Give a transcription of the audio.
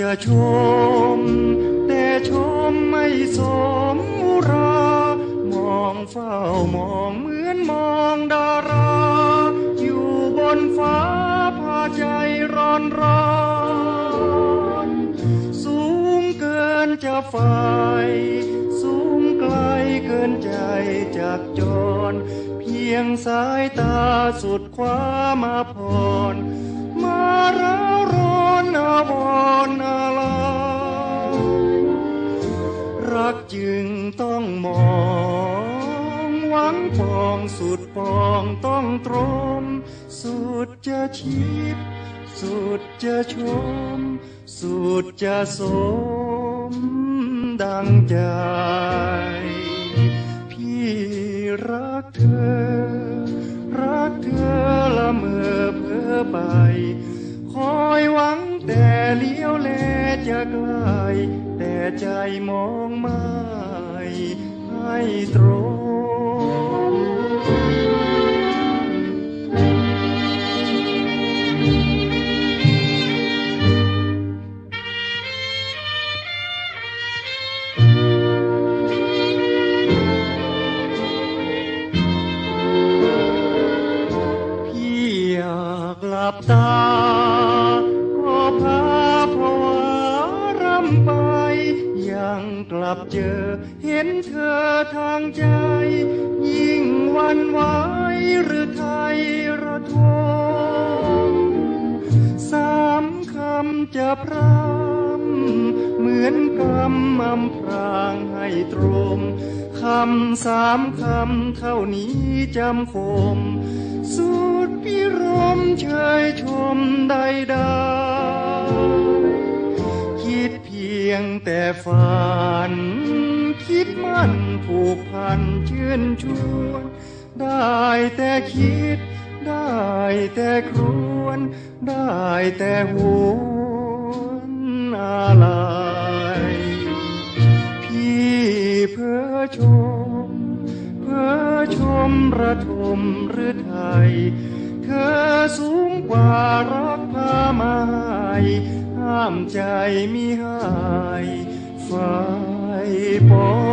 จะชม แต่ชมไม่สมรา มองเฝ้ามองเหมือนมองดารา อยู่บนฟ้าพาใจร้อนร้อนสูงเกินจะไฟสูงไกลเกินใจจากจร เพียงสายตาสุดคว้ามาพรมาร้าวร้อน มองหวังปองสุดปองต้องตรม สุดจะชิด สุดจะชม สุดจะสม ดังใจ พี่รักเธอ รักเธอละเมอเพ้อไป คอยหวังแต่เลี้ยวแลจะไกลแต่ใจมองม่ ให้ตรงพี่อยากหลับตาก็พา ยังกลับเจอ เห็นเธอทางใจ ยิ่งวันไหวหรือไทยระทมสามคำจะพร่ำเหมือนกำอำพรางให้ตรงคำสามคำเท่านี้จำคม สุดพิรมเชยชมใดดาคิดเพี ยงแต่ฝัน คิดมั่นผูกพันเชื่นชวน ได้แต่คิด ได้แต่ครวน ได้แต่หวนอะไรพี่เพ้อชม เพ้อชมระทมหรือไทย เธอสูงกว่ารักพาม้ห้ามใจมิให้ฝ่ายปอ